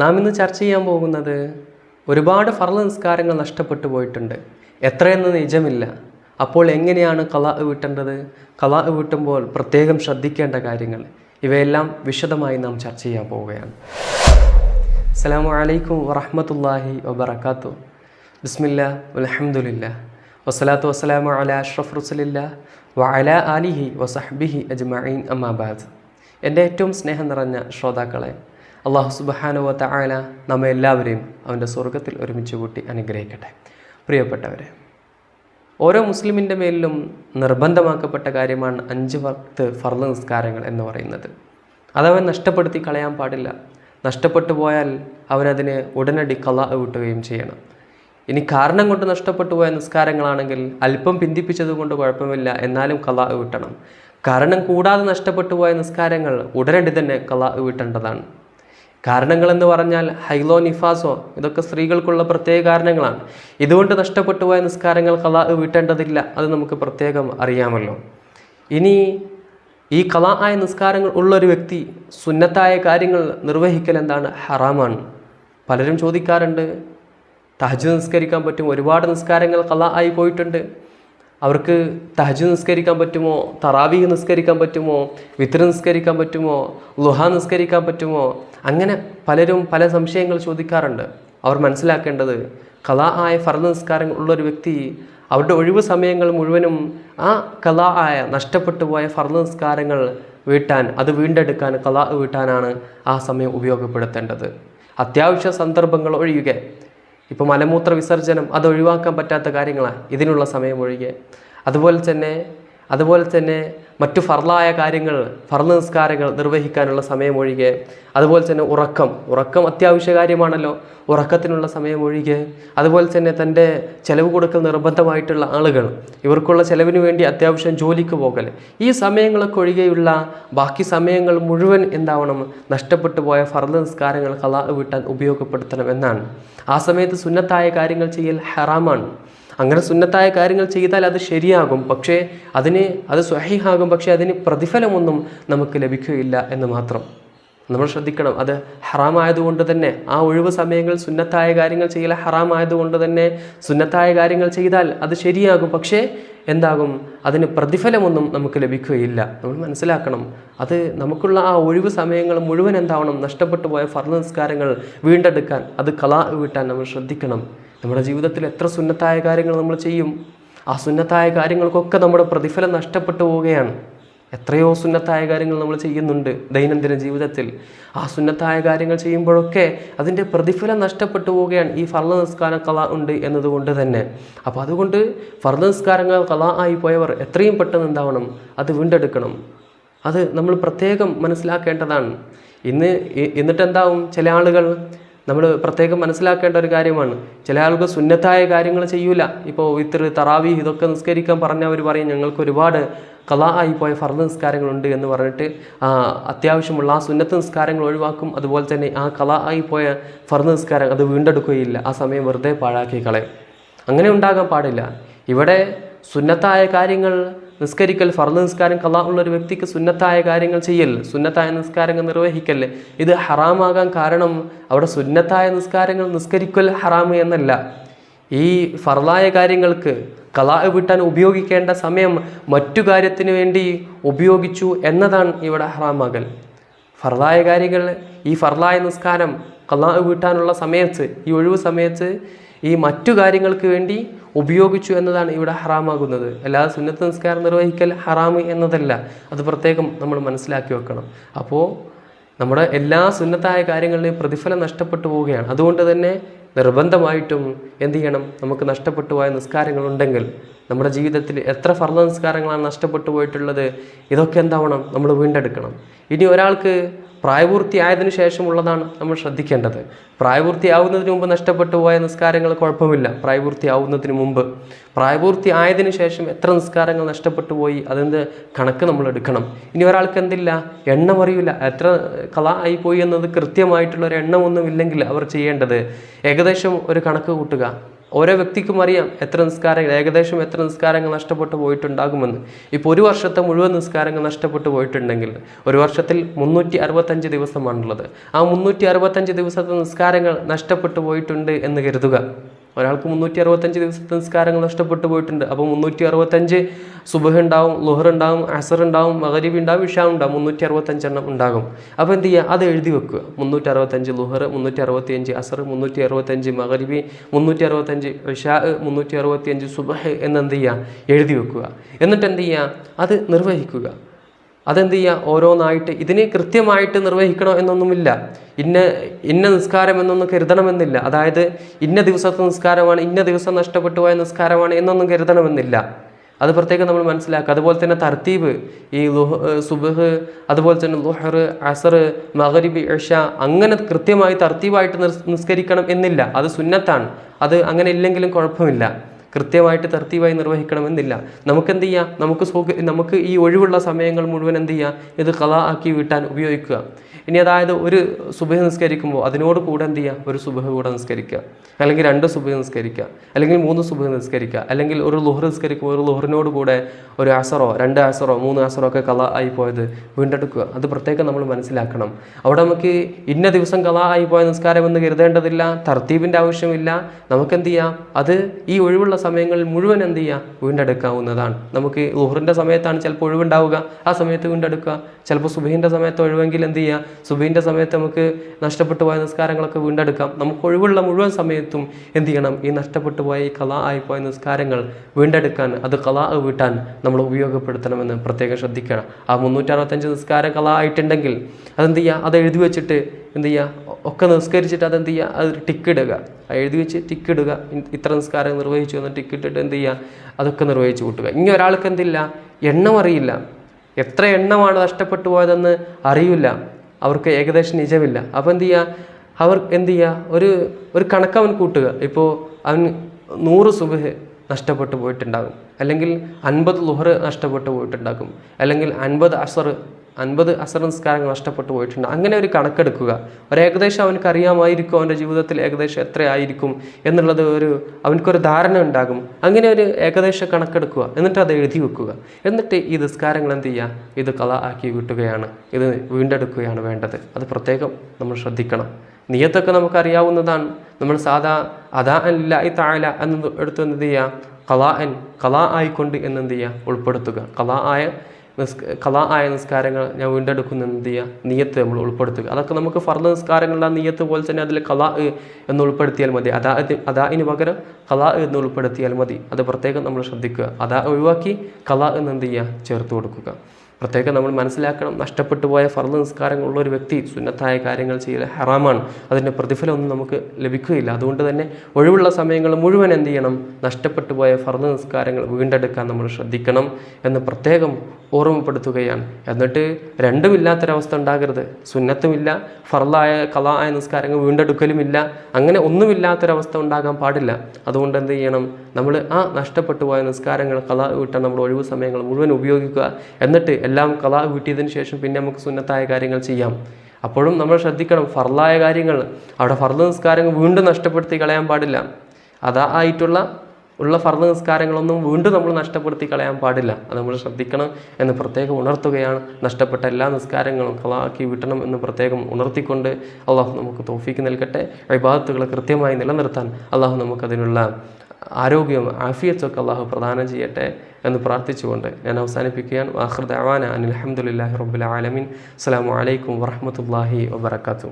നാം ഇന്ന് ചർച്ച ചെയ്യാൻ പോകുന്നത് ഒരുപാട് ഫർള നിസ്കാരങ്ങൾ നഷ്ടപ്പെട്ടു പോയിട്ടുണ്ട്. എത്രയെന്ന് നിജമില്ല. അപ്പോൾ എങ്ങനെയാണ് കലാ വീട്ടേണ്ടത്? കലാ വീട്ടുമ്പോൾ പ്രത്യേകം ശ്രദ്ധിക്കേണ്ട കാര്യങ്ങൾ. ഇവയെല്ലാം വിശദമായി നാം ചർച്ച ചെയ്യാൻ പോവുകയാണ്. അസ്സലാമു അലൈക്കും വറഹ്മത്തുള്ളാഹി വബറകാത്തു. ബിസ്മില്ല അലഹമുല്ല വസ്സലാത്തു വസ്സലാമു അല അഷ്റഫ് റുസലില്ല വഅല അലിഹി വസഹബിഹി അജ്മഈൻ അമ്മാബാദ് എന്റെ ഏറ്റവും സ്നേഹം നിറഞ്ഞ ശ്രോതാക്കളെ അള്ളാഹു സുബ്ഹാനഹു തആല നമ്മെ എല്ലാവരെയും അവന്റെ സ്വർഗത്തിൽ ഒരുമിച്ച് കൂട്ടി അനുഗ്രഹിക്കട്ടെ. പ്രിയപ്പെട്ടവരെ ഓരോ മുസ്ലിമിന്റെ മേലിലും നിർബന്ധമാക്കപ്പെട്ട കാര്യമാണ് അഞ്ച് വക്ത് ഫർൾ നിസ്കാരങ്ങൾ എന്ന് പറയുന്നത്. അതവൻ നഷ്ടപ്പെടുത്തി കളയാൻ പാടില്ല. നഷ്ടപ്പെട്ടു പോയാൽ അവനതിന് ഉടനടി കല വിട്ടുകയും ചെയ്യണം. ഇനി കാരണം കൊണ്ട് നഷ്ടപ്പെട്ടു പോയ നിസ്കാരങ്ങളാണെങ്കിൽ അല്പം പിന്തിപ്പിച്ചത് കൊണ്ട് കുഴപ്പമില്ല എന്നാലും കല വിട്ടണം കാരണം കൂടാതെ നഷ്ടപ്പെട്ടു പോയ നിസ്കാരങ്ങൾ ഉടനടി തന്നെ കല വീട്ടേണ്ടതാണ് കാരണങ്ങളെന്ന് പറഞ്ഞാൽ ഹൈലോ നിഫാസോ ഇതൊക്കെ സ്ത്രീകൾക്കുള്ള പ്രത്യേക കാരണങ്ങളാണ്. ഇതുകൊണ്ട് നഷ്ടപ്പെട്ടു പോയ നിസ്കാരങ്ങൾ കലാ വീട്ടേണ്ടതില്ല അത് നമുക്ക് പ്രത്യേകം അറിയാമല്ലോ. ഇനി ഈ കലാ ആയ നിസ്കാരങ്ങൾ ഉള്ളൊരു വ്യക്തി സുന്നത്തായ കാര്യങ്ങൾ നിർവഹിക്കൽ എന്താണ് ഹറാമാണ്. പലരും ചോദിക്കാറുണ്ട് തഹജ് നിസ്കരിക്കാൻ പറ്റും ഒരുപാട് നിസ്കാരങ്ങൾ കലാ ആയി പോയിട്ടുണ്ട്. അവർക്ക് തഹജ് നിസ്കരിക്കാൻ പറ്റുമോ? തറാവീഹ് നിസ്കരിക്കാൻ പറ്റുമോ? വിത്ര നിസ്കരിക്കാൻ പറ്റുമോ? ലുഹ നിസ്കരിക്കാൻ പറ്റുമോ? അങ്ങനെ പലരും പല സംശയങ്ങൾ ചോദിക്കാറുണ്ട്. അവർ മനസ്സിലാക്കേണ്ടത് കലാ ആയ ഫർദ് നിസ്കാരങ്ങൾ ഉള്ളൊരു വ്യക്തി അവരുടെ ഒഴിവ് സമയങ്ങൾ മുഴുവനും ആ കലാ ആയ നഷ്ടപ്പെട്ടു പോയ ഫർദ് നിസ്കാരങ്ങൾ വീട്ടാൻ അത് വീണ്ടെടുക്കാൻ കലാ വീട്ടാനാണ് ആ സമയം ഉപയോഗപ്പെടുത്തേണ്ടത്. അത്യാവശ്യ സന്ദർഭങ്ങൾ ഒഴിയുക. ഇപ്പോൾ മലമൂത്ര വിസർജനം അത് ഒഴിവാക്കാൻ പറ്റാത്ത കാര്യങ്ങളാണ് ഇതിനുള്ള സമയം ഒഴികെ. അതുപോലെ തന്നെ അതുപോലെ തന്നെ മറ്റു ഫർലായ കാര്യങ്ങൾ ഫർൾ നിസ്കാരങ്ങൾ നിർവഹിക്കാനുള്ള സമയമൊഴികെ അതുപോലെ തന്നെ ഉറക്കം. ഉറക്കം അത്യാവശ്യ കാര്യമാണല്ലോ. ഉറക്കത്തിനുള്ള സമയമൊഴികെ അതുപോലെ തന്നെ തന്റെ ചിലവ് കൊടുക്കൽ നിർബന്ധമായിട്ടുള്ള ആളുകൾ. ഇവർക്കുള്ള ചിലവിന് വേണ്ടി അത്യാവശ്യം ജോലിക്ക് പോകൽ. ഈ സമയങ്ങളൊക്കെ ഒഴികെയുള്ള ബാക്കി സമയങ്ങൾ മുഴുവൻ എന്താവണം? നഷ്ടപ്പെട്ടു പോയ ഫർദ് നിസ്കാരങ്ങൾ കലാ വീട്ടാൻ ഉപയോഗപ്പെടുത്തണം എന്നാണ്. ആ സമയത്ത് സുന്നത്തായ കാര്യങ്ങൾ ചെയ്യൽ ഹറാമാണ്. അങ്ങനെ സുന്നത്തായ കാര്യങ്ങൾ ചെയ്താൽ അത് ശരിയാകും. പക്ഷേ അതിന് അത് സ്വഹീഹാകും. പക്ഷേ അതിന് പ്രതിഫലമൊന്നും നമുക്ക് ലഭിക്കുകയില്ല എന്ന് മാത്രം. നമ്മൾ ശ്രദ്ധിക്കണം. അത് ഹറാമായതുകൊണ്ട് തന്നെ ആ ഒഴിവ് സമയങ്ങൾ സുന്നത്തായ കാര്യങ്ങൾ ചെയ്യൽ ഹറാമായതുകൊണ്ട് തന്നെ സുന്നത്തായ കാര്യങ്ങൾ ചെയ്താൽ അത് ശരിയാകും. പക്ഷേ എന്താകും? അതിന് പ്രതിഫലമൊന്നും നമുക്ക് ലഭിക്കുകയില്ല. നമ്മൾ മനസ്സിലാക്കണം. അത് നമുക്കുള്ള ആ ഒഴിവ് സമയങ്ങൾ മുഴുവൻ എന്താവണം? നഷ്ടപ്പെട്ടു പോയ ഫർണ നിസ്കാരങ്ങൾ വീണ്ടെടുക്കാൻ. അത് കലാ വീട്ടാൻ നമ്മൾ ശ്രദ്ധിക്കണം. നമ്മുടെ ജീവിതത്തിൽ എത്ര സുന്നത്തായ കാര്യങ്ങൾ നമ്മൾ ചെയ്യും ആ സുന്നത്തായ കാര്യങ്ങൾക്കൊക്കെ നമ്മുടെ പ്രതിഫലം നഷ്ടപ്പെട്ടു പോവുകയാണ്. എത്രയോ സുന്നത്തായ കാര്യങ്ങൾ നമ്മൾ ചെയ്യുന്നുണ്ട് ദൈനംദിന ജീവിതത്തിൽ. ആ സുന്നത്തായ കാര്യങ്ങൾ ചെയ്യുമ്പോഴൊക്കെ അതിന്റെ പ്രതിഫലം നഷ്ടപ്പെട്ടു പോവുകയാണ്. ഈ ഫർദ നിസ്കാര കല ഉണ്ട് എന്നതുകൊണ്ട് തന്നെ. അപ്പോൾ അതുകൊണ്ട് ഫർദ നിസ്കാരങ്ങൾ കല ആയി പോയവർ എത്രയും പെട്ടെന്ന് എന്താവണം? അത് വീണ്ടെടുക്കണം. അത് നമ്മൾ പ്രത്യേകം മനസ്സിലാക്കേണ്ടതാണ്. ഇന്ന് എന്നിട്ട് എന്താവും ചില ആളുകൾ നമ്മൾ പ്രത്യേകം മനസ്സിലാക്കേണ്ട ഒരു കാര്യമാണ്. ചില ആളുകൾ സുന്നത്തായ കാര്യങ്ങൾ ചെയ്യൂല. ഇപ്പോൾ ഇത്ര തറാവി ഇതൊക്കെ നിസ്കരിക്കാൻ പറഞ്ഞവർ പറയും ഞങ്ങൾക്ക് ഒരുപാട് കലാ ആയി പോയ ഫർദ് നിസ്കാരങ്ങളുണ്ട് എന്ന് പറഞ്ഞിട്ട് അത്യാവശ്യമുള്ള ആ സുന്നത്ത് നിസ്കാരങ്ങൾ ഒഴിവാക്കും. അതുപോലെ തന്നെ ആ കലാ ആയി പോയ ഫർദ് നിസ്കാരം അത് വീണ്ടെടുക്കുകയില്ല. ആ സമയം വെറുതെ പാഴാക്കി കളയും. അങ്ങനെ ഉണ്ടാകാൻ പാടില്ല. ഇവിടെ സുന്നത്തായ കാര്യങ്ങൾ നിസ്കരിക്കൽ ഫർദ് നിസ്കാരം കലാ ഉള്ള ഒരു വ്യക്തിക്ക് സുന്നത്തായ കാര്യങ്ങൾ ചെയ്യൽ സുന്നത്തായ നിസ്കാരങ്ങൾ നിർവഹിക്കൽ. ഇത് ഹറാമാകാൻ കാരണം അവിടെ സുന്നത്തായ നിസ്കാരങ്ങൾ നിസ്കരിക്കൽ ഹറാമ് എന്നല്ല. ഈ ഫർലായ കാര്യങ്ങൾക്ക് കലാ വിട്ടാൻ ഉപയോഗിക്കേണ്ട സമയം മറ്റു കാര്യത്തിന് വേണ്ടി ഉപയോഗിച്ചു എന്നതാണ് ഇവിടെ ഹറാമാകൽ. ഫർലായ കാര്യങ്ങൾ ഈ ഫർലായ നിസ്കാരം കലാ വിട്ടാനുള്ള സമയത്ത് ഈ ഒഴിവ് സമയത്ത് ഈ മറ്റു കാര്യങ്ങൾക്ക് വേണ്ടി ഉപയോഗിച്ചു എന്നതാണ് ഇവിടെ ഹറാമാകുന്നത്. അല്ലാതെ സുന്നത്ത് നിസ്കാരം നിർവഹിക്കൽ ഹറാമ് എന്നതല്ല. അത് പ്രത്യേകം നമ്മൾ മനസ്സിലാക്കി വെക്കണം. അപ്പോൾ നമ്മുടെ എല്ലാ സുന്നത്തായ കാര്യങ്ങളുടെയും പ്രതിഫലം നഷ്ടപ്പെട്ടു പോവുകയാണ്. അതുകൊണ്ട് തന്നെ നിർബന്ധമായിട്ടും എന്ത് ചെയ്യണം? നമുക്ക് നഷ്ടപ്പെട്ടു പോയ നിസ്കാരങ്ങളുണ്ടെങ്കിൽ നമ്മുടെ ജീവിതത്തിൽ എത്ര ഫർദ നിസ്കാരങ്ങളാണ് നഷ്ടപ്പെട്ടു പോയിട്ടുള്ളത്? ഇതൊക്കെ എന്താവണം? നമ്മൾ വീണ്ടെടുക്കണം. ഇനി ഒരാൾക്ക് പ്രായപൂർത്തിയായതിനു ശേഷമുള്ളതാണ് നമ്മൾ ശ്രദ്ധിക്കേണ്ടത്. പ്രായപൂർത്തിയാവുന്നതിന് മുമ്പ് നഷ്ടപ്പെട്ടു പോയ നിസ്കാരങ്ങൾ കുഴപ്പമില്ല. പ്രായപൂർത്തിയാവുന്നതിന് മുമ്പ്. പ്രായപൂർത്തി ആയതിനു ശേഷം എത്ര നിസ്കാരങ്ങൾ നഷ്ടപ്പെട്ടു പോയി അതിന്റെ കണക്ക് നമ്മൾ എടുക്കണം? ഇനി ഒരാൾക്ക് എന്തില്ല? എണ്ണം അറിയില്ല. എത്ര കള ആയി പോയി എന്നത് കൃത്യമായിട്ടുള്ള ഒരു എണ്ണമൊന്നും ഇല്ലെങ്കിൽ അവർ ചെയ്യേണ്ടത് ഏകദേശം ഒരു കണക്ക് കൂട്ടുക. ഓരോ വ്യക്തിക്കും അറിയാം എത്ര നിസ്കാരങ്ങൾ ഏകദേശം എത്ര നിസ്കാരങ്ങൾ നഷ്ടപ്പെട്ടു പോയിട്ടുണ്ടാകുമെന്ന്. ഇപ്പോൾ ഒരു വർഷത്തെ മുഴുവൻ നിസ്കാരങ്ങൾ നഷ്ടപ്പെട്ടു പോയിട്ടുണ്ടെങ്കിൽ ഒരു വർഷത്തിൽ മുന്നൂറ്റി അറുപത്തഞ്ച് ദിവസമാണുള്ളത്. ആ മുന്നൂറ്റി അറുപത്തഞ്ച് ദിവസത്തെ നിസ്കാരങ്ങൾ നഷ്ടപ്പെട്ടു പോയിട്ടുണ്ട് എന്ന് കരുതുക. ഒരാൾക്ക് മുന്നൂറ്റി അറുപത്തഞ്ച് ദിവസത്തെ നിസ്കാരങ്ങൾ നഷ്ടപ്പെട്ടു പോയിട്ടുണ്ട്. അപ്പോൾ മുന്നൂറ്റി അറുപത്തഞ്ച് സുബഹ് ഉണ്ടാവും ലുഹർ ഉണ്ടാവും അസർ ഉണ്ടാവും മകരീബ് ഉണ്ടാവും ഇഷ ഉണ്ടാവും മുന്നൂറ്റി അറുപത്തഞ്ചെണ്ണം ഉണ്ടാകും. അപ്പോൾ എന്ത് ചെയ്യുക? അത് എഴുതി വെക്കുക. മുന്നൂറ്റി അറുപത്തഞ്ച് ലുഹർ മുന്നൂറ്റി അറുപത്തിയഞ്ച് അസർ മുന്നൂറ്റി അറുപത്തഞ്ച് മകരീബി മുന്നൂറ്റി അറുപത്തഞ്ച് ഇഷാ മുന്നൂറ്റി അറുപത്തിയഞ്ച് സുബഹ് എന്നെന്ത് ചെയ്യുക? എഴുതി വെക്കുക. എന്നിട്ട് എന്ത് ചെയ്യുക? അത് നിർവഹിക്കുക. അതെന്ത് ചെയ്യുക ഓരോന്നായിട്ട് ഇതിനെ കൃത്യമായിട്ട് നിർവഹിക്കണോ എന്നൊന്നുമില്ല. ഇന്ന ഇന്ന നിസ്കാരം എന്നൊന്നും കരുതണമെന്നില്ല. അതായത് ഇന്ന ദിവസത്തെ നിസ്കാരമാണ് ഇന്ന ദിവസം നഷ്ടപ്പെട്ടു പോയ നിസ്കാരമാണ് എന്നൊന്നും കരുതണമെന്നില്ല. അത് പ്രത്യേകം നമ്മൾ മനസ്സിലാക്കുക. അതുപോലെ തന്നെ തർത്തീബ് ഈ സുബഹ് അതുപോലെ തന്നെ ലുഹർ അസർ മഹരിബ് ഇഷ അങ്ങനെ കൃത്യമായി തർത്തീബായിട്ട് നിസ്കരിക്കണം എന്നില്ല. അത് സുന്നത്താണ്. അത് അങ്ങനെ ഇല്ലെങ്കിലും കുഴപ്പമില്ല. കൃത്യമായിട്ട് തർത്തീവായി നിർവഹിക്കണമെന്നില്ല. നമുക്ക് എന്ത് ചെയ്യാം? നമുക്ക് നമുക്ക് ഈ ഒഴിവുള്ള സമയങ്ങൾ മുഴുവൻ എന്ത് ചെയ്യാം? ഇത് കല ആക്കി വീട്ടാൻ ഉപയോഗിക്കുക. ഇനി അതായത് ഒരു സുബഹ നിസ്കരിക്കുമ്പോൾ അതിനോട് കൂടെ എന്ത് ചെയ്യുക ഒരു സുബഹ കൂടെ നിസ്കരിക്കുക. അല്ലെങ്കിൽ രണ്ട് സുബഹ നിസ്കരിക്കുക. അല്ലെങ്കിൽ മൂന്ന് സുബഹ നിസ്കരിക്കുക. അല്ലെങ്കിൽ ഒരു ലുഹർ നിസ്കരിക്കുമ്പോൾ ഒരു ലുഹറിനോട് കൂടെ ഒരു ആസറോ രണ്ട് ആസറോ മൂന്ന് ആസറോ ഒക്കെ കല ആയി പോയത് വീണ്ടെടുക്കുക. അത് പ്രത്യേകം നമ്മൾ മനസ്സിലാക്കണം. അവിടെ നമുക്ക് ഇന്ന ദിവസം കല ആയി പോയ നിസ്കാരം എന്ന് കരുതേണ്ടതില്ല. തർത്തീപിന്റെ ആവശ്യമില്ല. നമുക്ക് എന്ത് ചെയ്യാം? അത് ഈ ഒഴിവുള്ള സമയങ്ങളിൽ മുഴുവൻ എന്ത് ചെയ്യുക വീണ്ടെടുക്കാവുന്നതാണ്. നമുക്ക് ലുഹറിന്റെ സമയത്താണ് ചിലപ്പോൾ ഒഴിവുണ്ടാവുക. ആ സമയത്ത് വീണ്ടെടുക്കുക. ചിലപ്പോൾ സുബഹിന്റെ സമയത്ത് ഒഴിവെങ്കിൽ എന്ത് ചെയ്യുക സുബഹിന്റെ സമയത്ത് നമുക്ക് നഷ്ടപ്പെട്ടു പോയ നിസ്കാരങ്ങളൊക്കെ വീണ്ടെടുക്കാം. നമുക്ക് ഒഴിവുള്ള മുഴുവൻ സമയത്തും എന്ത് ചെയ്യണം? ഈ നഷ്ടപ്പെട്ടു പോയ ഈ കലാ ആയിപ്പോയ പോയ നിസ്കാരങ്ങൾ വീണ്ടെടുക്കാൻ അത് കലാ വീട്ടാൻ നമ്മൾ ഉപയോഗപ്പെടുത്തണമെന്ന് പ്രത്യേകം ശ്രദ്ധിക്കണം. ആ മുന്നൂറ്റി അറുപത്തഞ്ച് നിസ്കാരം കലാ ആയിട്ടുണ്ടെങ്കിൽ അതെന്ത് ചെയ്യുക അത് എഴുതി വെച്ചിട്ട് എന്ത് ചെയ്യുക ഒക്കെ നിസ്കരിച്ചിട്ട് അതെന്ത് ചെയ്യുക അത് ടിക്ക് ഇടുക. എഴുതി വെച്ച് ടിക്ക് ഇടുക. ഇത്ര നിസ്കാരം നിർവഹിച്ചു എന്ന് ടിക്ക് ഇട്ടിട്ട് എന്ത് ചെയ്യുക അതൊക്കെ നിർവഹിച്ചു കൂട്ടുക. ഇനി ഒരാൾക്ക് എന്തില്ല? എണ്ണം അറിയില്ല. എത്ര എണ്ണമാണ് നഷ്ടപ്പെട്ടു പോയതെന്ന് അറിയില്ല. അവർക്ക് ഏകദേശം നിജമില്ല. അപ്പോൾ എന്ത് ചെയ്യുക അവർ എന്ത് ചെയ്യുക ഒരു ഒരു കണക്ക് അവൻ കൂട്ടുക. ഇപ്പോൾ അവൻ നൂറ് സുബഹ് നഷ്ടപ്പെട്ടു പോയിട്ടുണ്ടാകും. അല്ലെങ്കിൽ അൻപത് ലുഹർ നഷ്ടപ്പെട്ടു പോയിട്ടുണ്ടാകും. അല്ലെങ്കിൽ അൻപത് അസർ അൻപത് അസർ നിസ്കാരങ്ങൾ നഷ്ടപ്പെട്ടു പോയിട്ടുണ്ട്. അങ്ങനെ ഒരു കണക്കെടുക്കുക. ഒരു ഏകദേശം അവനക്ക് അറിയാമായിരിക്കും അവന്റെ ജീവിതത്തിൽ ഏകദേശം എത്രയായിരിക്കും എന്നുള്ളത് ഒരു അവനക്കൊരു ധാരണ ഉണ്ടാകും. അങ്ങനെ ഒരു ഏകദേശ കണക്കെടുക്കുക. എന്നിട്ട് അത് എഴുതി വെക്കുക. എന്നിട്ട് ഈ നിസ്കാരങ്ങൾ എന്ത് ചെയ്യുക? ഇത് കല ആക്കി വിട്ടുകയാണ്. ഇത് വീണ്ടെടുക്കുകയാണ് വേണ്ടത്. അത് പ്രത്യേകം നമ്മൾ ശ്രദ്ധിക്കണം. നിയത്തൊക്കെ നമുക്കറിയാവുന്നതാണ്. നമ്മൾ സാധാ അതാ അല്ല ഈ താഴല എന്ന് എടുത്ത് എന്ത് ചെയ്യുക? കലാ അൻ കലാ ആയിക്കൊണ്ട് എന്നെന്ത് ചെയ്യുക? ഉൾപ്പെടുത്തുക. കലാ ആയ കലാ ആയ നിസ്കാരങ്ങൾ ഞാൻ വീണ്ടെടുക്കുന്ന എന്ത് ചെയ്യുക നീയത്ത് നമ്മൾ ഉൾപ്പെടുത്തുക. അതൊക്കെ നമുക്ക് ഫർദ് നിസ്കാരങ്ങളുടെ നിയത്ത് പോലെ തന്നെ അതിൽ കലാ എന്ന് ഉൾപ്പെടുത്തിയാൽ മതി. അതാ അതാഇന് പകരം കലാ എന്ന് ഉൾപ്പെടുത്തിയാൽ മതി. അത് പ്രത്യേകം നമ്മൾ ശ്രദ്ധിക്കുക. അതാ ഒഴിവാക്കി കലാ എന്ന് എന്ത് ചെയ്യുക ചേർത്ത് കൊടുക്കുക. പ്രത്യേകം നമ്മൾ മനസ്സിലാക്കണം. നഷ്ടപ്പെട്ടു പോയ ഫർദ് നിസ്കാരങ്ങളുള്ള ഒരു വ്യക്തി സുന്നത്തായ കാര്യങ്ങൾ ചെയ്യൽ ഹറാമാണ്. അതിന്റെ പ്രതിഫലമൊന്നും നമുക്ക് ലഭിക്കുകയില്ല. അതുകൊണ്ട് തന്നെ ഒഴിവുള്ള സമയങ്ങൾ മുഴുവൻ എന്ത് ചെയ്യണം? നഷ്ടപ്പെട്ടു പോയ ഫർദ് നിസ്കാരങ്ങൾ വീണ്ടെടുക്കാൻ നമ്മൾ ശ്രദ്ധിക്കണം എന്ന് പ്രത്യേകം ഓർമ്മപ്പെടുത്തുകയാണ്. എന്നിട്ട് രണ്ടുമില്ലാത്തൊരവസ്ഥ ഉണ്ടാകരുത്. സുന്നത്തുമില്ല ഫർദായ കലായ നിസ്കാരങ്ങൾ വീണ്ടെടുക്കലുമില്ല. അങ്ങനെ ഒന്നുമില്ലാത്തൊരവസ്ഥ ഉണ്ടാകാൻ പാടില്ല. അതുകൊണ്ട് എന്ത് ചെയ്യണം? നമ്മൾ ആ നഷ്ടപ്പെട്ടു പോയ നിസ്കാരങ്ങൾ കലാ വീട്ടാൻ നമ്മൾ ഒഴിവ് സമയങ്ങൾ മുഴുവൻ ഉപയോഗിക്കുക. എന്നിട്ട് എല്ലാം കലാ വീട്ടിയതിന് ശേഷം പിന്നെ നമുക്ക് സുന്നത്തായ കാര്യങ്ങൾ ചെയ്യാം. അപ്പോഴും നമ്മൾ ശ്രദ്ധിക്കണം ഫർലായ കാര്യങ്ങൾ. അവിടെ ഫർദ് നിസ്കാരങ്ങൾ വീണ്ടും നഷ്ടപ്പെടുത്തി കളയാൻ പാടില്ല. അതാ ആയിട്ടുള്ള ഉള്ള ഫർദ് നിസ്കാരങ്ങളൊന്നും വീണ്ടും നമ്മൾ നഷ്ടപ്പെടുത്തി കളയാൻ പാടില്ല. അത് നമ്മൾ ശ്രദ്ധിക്കണം എന്ന് പ്രത്യേകം ഉണർത്തുകയാണ്. നഷ്ടപ്പെട്ട എല്ലാ നിസ്കാരങ്ങളും കളാക്കി വിട്ടണം എന്ന് പ്രത്യേകം ഉണർത്തിക്കൊണ്ട് അള്ളാഹു നമുക്ക് തോഫിക്ക് നൽകട്ടെ. വിഭാഗത്തുകൾ കൃത്യമായി നിലനിർത്താൻ അള്ളാഹു നമുക്കതിനുള്ള ആരോഗ്യവും ആഫിയത്തൊക്കെ അള്ളാഹു പ്രദാനം ചെയ്യട്ടെ എന്ന് പ്രാർത്ഥിച്ചുകൊണ്ട് ഞാൻ അവസാനിപ്പിക്കുകയാണ്. വാഹൃദ് അവാന അനിൽ അഹമ്മദില്ലാഹി റബ്ബുൽ ആലമീൻ. അസ്സാം വലൈക്കും വറഹമത്തല്ലാഹി വബർക്കാത്തു